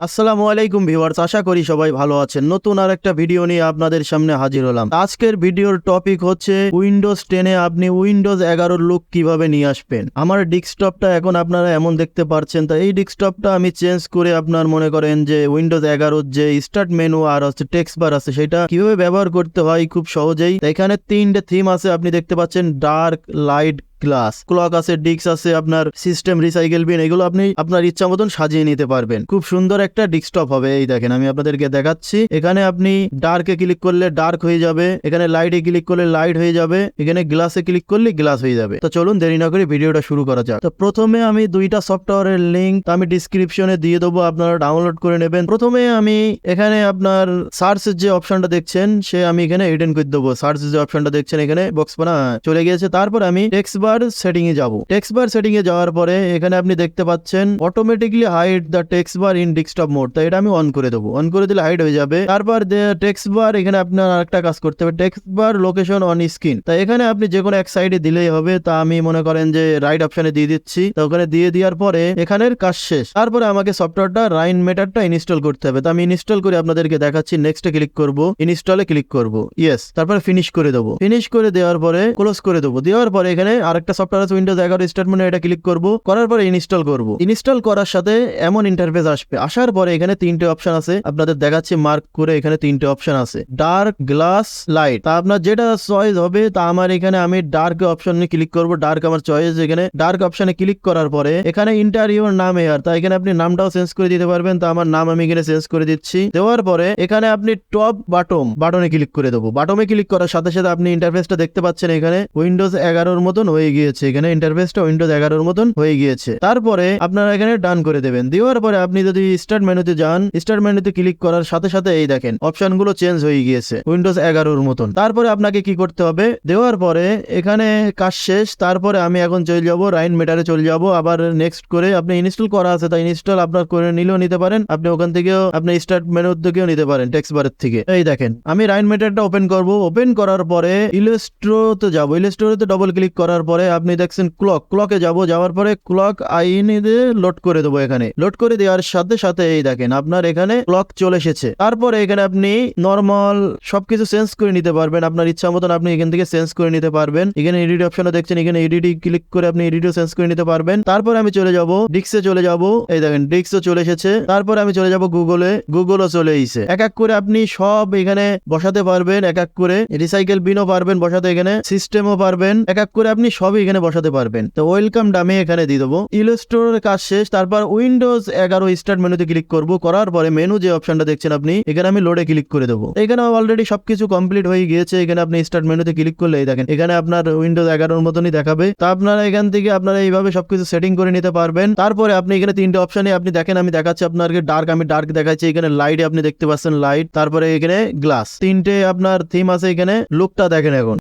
আসসালামু আলাইকুম ভিউয়ার্স, আশা করি সবাই ভালো আছেন। নতুন আর একটা ভিডিও নিয়ে আপনাদের সামনে হাজির হলাম। আজকের ভিডিওর টপিক হচ্ছে উইন্ডোজ টেনে আপনি উইন্ডোজ এগারোর লুক কীভাবে নিয়ে আসবেন। আমার ডেস্কটপটা এখন আপনারা এমন দেখতে পারছেন তা এই ডেস্কটপটা আমি চেঞ্জ করে আপনার মনে করেন যে উইন্ডোজ এগারোর যে স্টার্ট মেনু আর হচ্ছে টেক্সট বার আছে, সেটা কীভাবে ব্যবহার করতে হয় খুব সহজেই। এখানে তিনটে থিম আছে, আপনি দেখতে পাচ্ছেন ডার্ক লাইট গ্লাস ক্লক আছে ডিক্স আছে, আপনার সিস্টেম রিসাইকেল বিন এগুলো আপনি আপনার ইচ্ছা মতন সাজিয়ে নিতে পারবেন। খুব সুন্দর একটা ডেস্কটপ হবে, এই দেখেন, আমি আপনাদেরকে দেখাচ্ছি। এখানে আপনি ডার্কে ক্লিক করলে ডার্ক হয়ে যাবে, এখানে লাইটে ক্লিক করলে লাইট হয়ে যাবে, এখানে গ্লাসে ক্লিক করলে গ্লাস হয়ে যাবে। তো চলুন, দেরি না করে ভিডিওটা শুরু করা যাক। তো প্রথমে আমি দুইটা সফটওয়্যারের লিঙ্ক আমি ডিসক্রিপশনে দিয়ে দেবো, আপনারা ডাউনলোড করে নেবেন। প্রথমে আমি এখানে আপনার সার্চের যে অপশনটা দেখছেন, সে আমি এখানে এডেন করে দেবো। সার্চের যে অপশনটা দেখছেন, এখানে বক্স বানা, চলে গিয়েছে। তারপর আমি টেক্সট বার সেটিং এ যাব। টেক্সট বার সেটিং এ যাওয়ার পরে এখানে আপনি দেখতে পাচ্ছেন automatically hide the text bar in desktop mode তো এটা আমি অন করে দেবো। অন করে দিলে হাইড হয়ে যাবে। তারপর টেক্সট বার এখানে আপনার আরেকটা কাজ করতে হবে। Text bar location on screen তা এখানে আপনি যে কোনো এক সাইডে দিলেই হবে। তা আমি মনে করেন যে রাইট অপশনে দিয়ে দিচ্ছি। তো ওখানে দিয়ে দেওয়ার পরে এখানের কাজ শেষ। তারপরে আমাকে সফটওয়্যারটা রাইন মেটারটা ইনস্টল করতে হবে। তো আমি ইনস্টল করে আপনাদেরকে দেখাচ্ছি। নেক্সটে ক্লিক করব। ইনস্টলে ক্লিক করব। ইয়েস তারপরে ফিনিশ করে দেবো। ফিনিশ করে দেওয়ার পরে ক্লোজ করে দেবো। দেওয়ার পরে এখানে আরেকটা সফটওয়্যার আছে উইন্ডোজ এগারো স্টার্টমেন্ট এটা ক্লিক করব। করার পরে ইনস্টল করব। ইনস্টল করার সাথে এমন ইন্টারফেস আসবে। আসার পরে এখানে তিনটে অপশন আছে। আপনাদের দেখাচ্ছি মার্ক করে এখানে তিনটে অপশন আছে। ডার্ক গ্লাস লাইট তা আপনার যেটা চয়েস হবে, তা আমার এখানে আমি ডার্ক অপশনে ক্লিক করব। ডার্ক আমার চয়েস এখানে। ডার্ক অপশনে ক্লিক করার পরে এখানে ইন্টারভিউর নাম এয়ার তা এখানে আপনি নামটাও চেঞ্জ করে দিতে পারবেন। তা আমার নাম আমি এখানে চেঞ্জ করে দিচ্ছি। দেওয়ার পরে এখানে আপনি টপ বাটম বাটনে ক্লিক করে দেবো। বাটমে ক্লিক করার সাথে সাথে আপনি ইন্টারফেসটা দেখতে পাচ্ছেন এখানে। উইন্ডোজ এগারোর মতন হয়ে গিয়েছে। এখানে ইন্টারফেসটা উইন্ডোজ এগারোর মতন হয়ে গিয়েছে। তারপরে আপনারা এখানে ডান করে দেবেন। দেওয়ার পরে আপনি যদি স্টার্ট মেনুতে যান স্টার্ট মেনুতে ক্লিক করার সাথে সাথে এই দেখেন অপশনগুলো চেঞ্জ হয়ে গিয়েছে উইন্ডোজ এগারোর মতন। তারপরে আপনাকে কি করতে হবে? দেওয়ার পরে এখানে কাজ শেষ, তারপরে আমি এখন চলে যাব রাইন মেটারে চলে যাব। আবার নেক্সট করে আপনি ইনস্টল করা আছে, তাই ইনস্টল আপনার করে নিলেও নিতে পারেন। আপনি ওখান থেকেও, আপনি স্টার্ট মেনু থেকেও নিতে পারেন টেক্সট বারের থেকে। এই দেখেন, আমি রাইন মেটারটা ওপেন করব। ওপেন করার পরে ইলেস্ট্রোতে যাব। ইলেস্ট্রোতে ডবল ক্লিক করার পরে আপনি দেখছেন ক্লক ক্লকে যাব, যাওয়ার পরে ক্লক আইনে লোড করে দেবো এখানে। লোড করে দেওয়ার সাথে সাথে এই দেখেন, আপনার এখানে ক্লক চলে এসেছে। তারপরে এখানে আপনি নর্মাল সবকিছু চেঞ্জ করে নিতে পারবেন। আপনার ইচ্ছা মতন আপনি এখান থেকে চেঞ্জ করে নিতে পারবেন। এখানে এডিট অপশনে দেখছেন, এখানে এডিট ক্লিক করে আপনি এডিটও চেঞ্জ করে নিতে পারবেন। তারপর আমি চলে যাব ডিক্সে চলে যাব। এই দেখেন ডিক্সও চলে এসেছে। তারপর আমি চলে যাব গুগলে গুগলও চলে এসেছে। এক এক করে আপনি সব এখানে বসাতে পারবেন। এক এক করে রিসাইকেল বিনও পারবেন বসাতে এখানে। সিস্টেমও পারবেন। এক এক করে আপনি সবই এখানে বসাতে পারবেন। তো ওয়েলকাম ডামে এখানে দিয়ে দেবো। ইলাস্ট্রেটরের কাজ শেষ, তারপর উইন্ডোজ এগারো স্টার্ট মেনুতে ক্লিক করব। করার পরে মেনু যে অপশনটা দেখছেন আপনি, এখানে আমি লোডে ক্লিক করে দেবো। এখানে অলরেডি সবকিছু কমপ্লিট হয়ে গিয়েছে। এখানে আপনি স্টার্ট মেনুতে ক্লিক করলে দেখেন, এখানে আপনার উইন্ডোজ এগারোর মতনই দেখাবে। তা আপনারা এখান থেকে আপনারা এইভাবে সবকিছু সেটিং করে নিতে পারবেন। তারপরে আপনি এখানে তিনটে অপশনে আপনি দেখেন, আমি দেখাচ্ছি আপনাকে ডার্ক আমি ডার্ক দেখাচ্ছি। এখানে লাইট আপনি দেখতে পাচ্ছেন লাইট তারপরে এখানে গ্লাস তিনটে আপনার থিম আছে এখানে লুকটা দেখেন এখন।